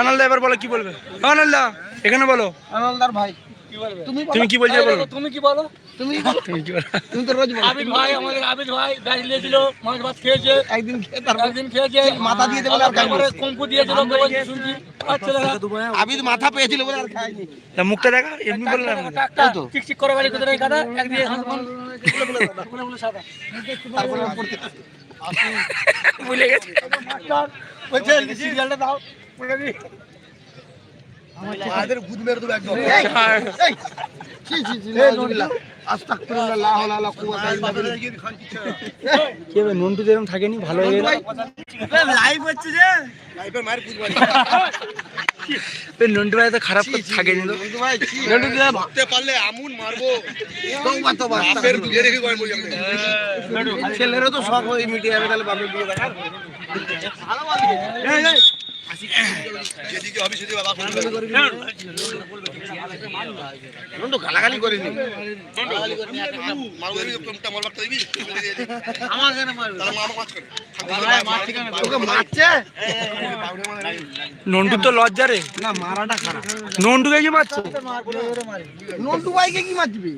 আনন্দা এবার বলো কি বলবে? আনন্দা এখানে বলো। আনন্দার ভাই তুমি তুমি কি বলছো বলো। তুমি কি বলো? তুমি তুমি কি বলো? তো রোজ বলো। আবিদ ভাই আমাদের আবিদ ভাই মাছ ভাত খেয়েছে। একদিন খেয়ে তারপর একদিন খেয়েছে। মাথা দিয়ে দেবে আর খাইনি। দিয়েছিল শুনছি। আচ্ছা তো মাথা পেয়েছিল বলে আর খাইনি মুখটা দেখা এমনি বললাম করে বাড়ি কোথায় কাদা একদিকে তারপরে ভুলে গেছে। সিরিয়ালটা দাও আমাদের ভূত মেরে দেবো একদম। এই, এই, ছি, ছি, ছি, নাউজুবিল্লাহ। আস্তাগফিরুল্লাহ, লা হাওলা ওয়ালা কুওয়াতা ইল্লা বিল্লাহ। কি হবে নন্টু যেরকম থাকেনি ভালো হয়ে গেল। লাইভ হচ্ছে যে। লাইভের মায়ের ভূত বাড়ি। নন্টু ভাই তো খারাপ থাকেনি নন্টু ভাই, ভাবতে পারলে আমুন মারবো। ছেলেরও তো শখ ওই মিডিয়া হবে তাহলে বাপের দিকে নন্টু গালাগালি মারছে নন্টুর তো লজ্জা রে। না মারাটা খারাপ নন্টুকে কি মারছে? নন্টু ভাইকে কি মারবি?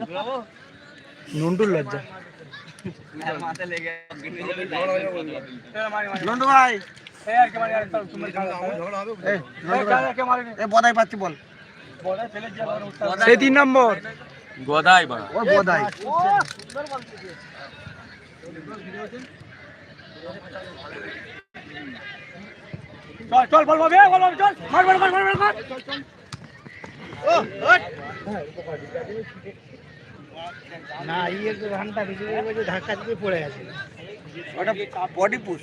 নন্টুর লজ্জা। নন্টু ভাই। বদাই পাচ্ছি বল। সেই তিন নম্বর। ও চল চল বল বল বল চল। মার মার মার মার মার না ইয়ে ভিজে ধাক্কা দিয়ে পড়ে গেছে। ওটা বডি পুশ।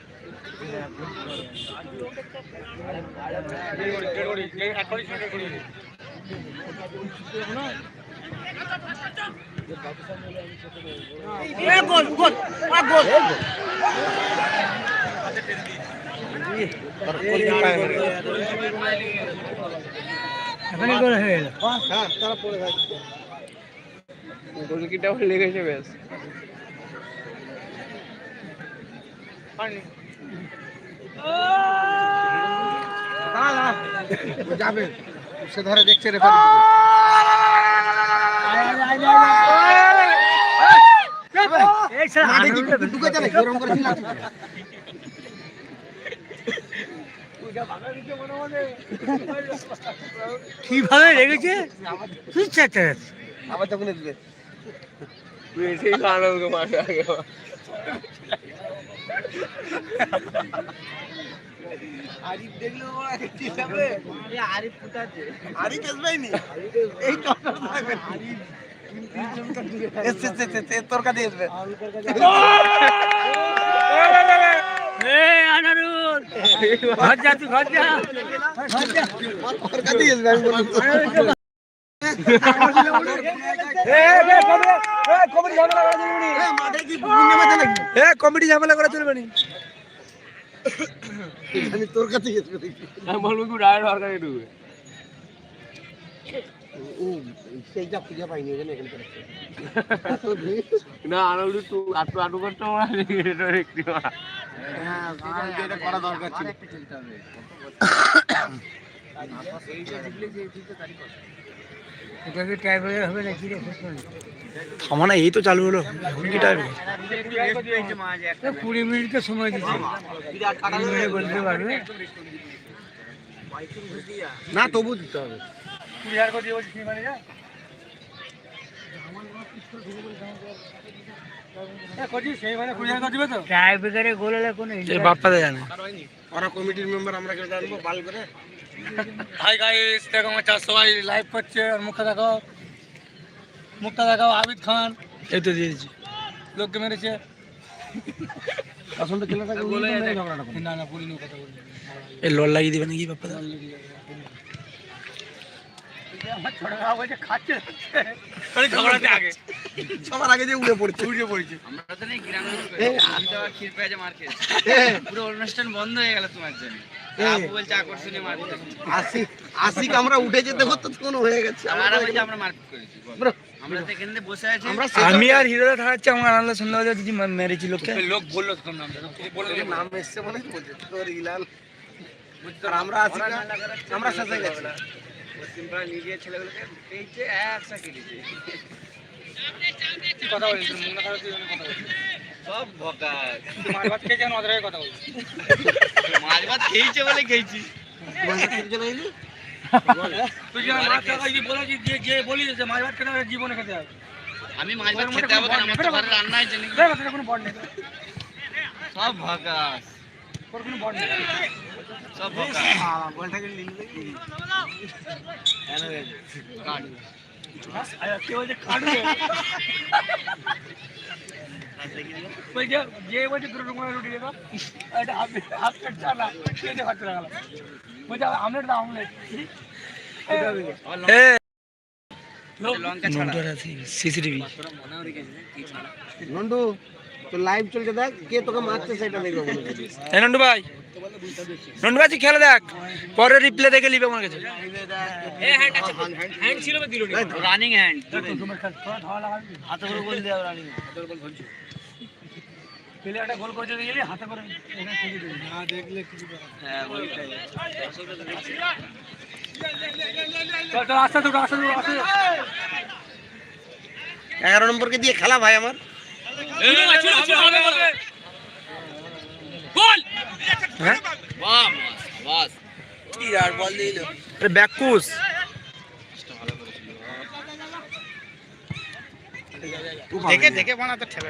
হয়ে গেল হ্যাঁ তারা পড়ে থাকে দাঁড়া, দাঁড়া। ও যাবে সে ধরে দেখছে রেফারি কীভাবে রেগেছে তুই চেষ্টা আবার তখন দিবে আরিফ দেখলে ও আগে আরিফ ফুটাচ্ছে আরিফ আসবেই নি? এই টপার থাকবে। এসে এসে এসে তোর কাছে আসবে। ঘর যা তুই ঘর যা। ঘর যা তোর কাছে আসবে কমিটি ঝামেলা করা চলবে না আমি তোর কাছে আসবে দেখি ও সেইটা খুঁজে পাইনি ওই জন্য এখানে করে হ্যাঁ আমাকে এটা করা দরকার ছিল এটা কি টাইব্রেকার হবে নাকি রে? থামো না এই তো চালু হলো। এখন কি টাইম কুড়ি মিনিটকে সময় দিচ্ছে। বলতে পারবে? না তবু দিতে হবে। মানে যা টাইব্রেকারে গোল হলে কোনো এ বাপ্পাদা জানে। ওরা কমিটির মেম্বার আমরা কেউ জানব? বাল করে? হাই গাইস দেখো আমার চার সবাই লাইভ করছে আর মুখে দেখো। মুখটা দেখাও আবিদ খান। এই তো দিয়ে দিচ্ছি লোককে মেরেছে। আসলে মেরে ঝগড়াটা না না বলিনি কথা বলিনি এই লল লাগিয়ে দিবে নাকি বাপ্পা আমার ছোট বাবা বলছে খাচ্ছে ঝগড়াতে আগে। সবার আগে যে উড়ে পড়ছে। উড়ে পড়ছে। আমরা তো নেই গ্রামের আমি তো ক্ষীর পেঁয়াজে মার খেয়েছি। পুরো অনুষ্ঠান বন্ধ হয়ে গেল তোমার জন্য। বলছে হচ্ছে। আশি আশিক আমরা উঠে যেতে হতো তখন হয়ে গেছে। আমরা মারপিট করেছি আমি আর হিরোদা থাকাচ্ছি আমার আনন্দ বাজে দিদি মেরেছি লোককে। লোক বলল তোর নামটা নাম এসছে মনে তোর ইলাল। আমরা আছি আমরা শেষে গেছি। পশ্চিমপাড়ার নিজের ছেলেগুলোকে পেয়েছে একসা কথা তুই কথা বলিস সব ভকা মার ভাত খেয়ে যেন ওদের আগে কথা বলিস মাছ ভাত খেয়েছে বলে খেয়েছি। তুই যেন মাছ খাওয়া বলেছিস যে যে বলিস যে মাছ ভাত খেতে জীবনে খেতে হবে। আমি মাছ ভাত খেতে হবে আমার তো ঘরে রান্না হয়েছে নাকি? কোনো বড় নেই। সব ভকা তোর কোনো বড় নেই। সব বলটাকে দেখি। আর বলছে কাটবে বলছে যে বলছে দুটো রুমাল রুটি দেবো এটা হাফ হাফ প্লেট চালা খেয়ে খরচা লাগালো বলছে আমলেট দাও আমলেট। আছে সিসিটিভি। নন্টু তো লাইভ চলছে দেখ কে তোকে মারছে সেটা দেখবে এ নন্টু ভাই। নন্টু ভাই খেলে দেখ। পরে রিপ্লে দেখে নিবে আমার কাছে হ্যান্ড ছিল রানিং হ্যান্ড তোমার কাছে থোড়া ধাওয়া লাগাবি। হাতে করে বলে দেওয়া রানিং পেলে একটা গোল করতে গেলে হাতে করে না দেখলে কিছু হ্যাঁ ওইটাই। দর্শকরা দেখছে চল চল আস্তে দুটো আস্তে দুটো আস্তে এগারো নম্বরকে দিয়ে খেলা ভাই আমার। হ্যাঁ? বাহ বাস আরে ব্যাকুস দেখে দেখে বানাতে ঠেলা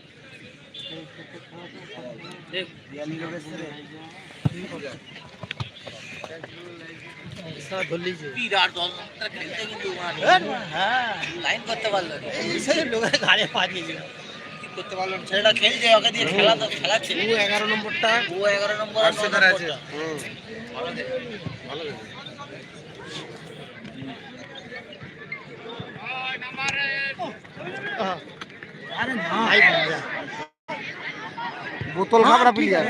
না। ও এগারো নম্বর আর হুম। বোতল খাবড়া প্লেয়ার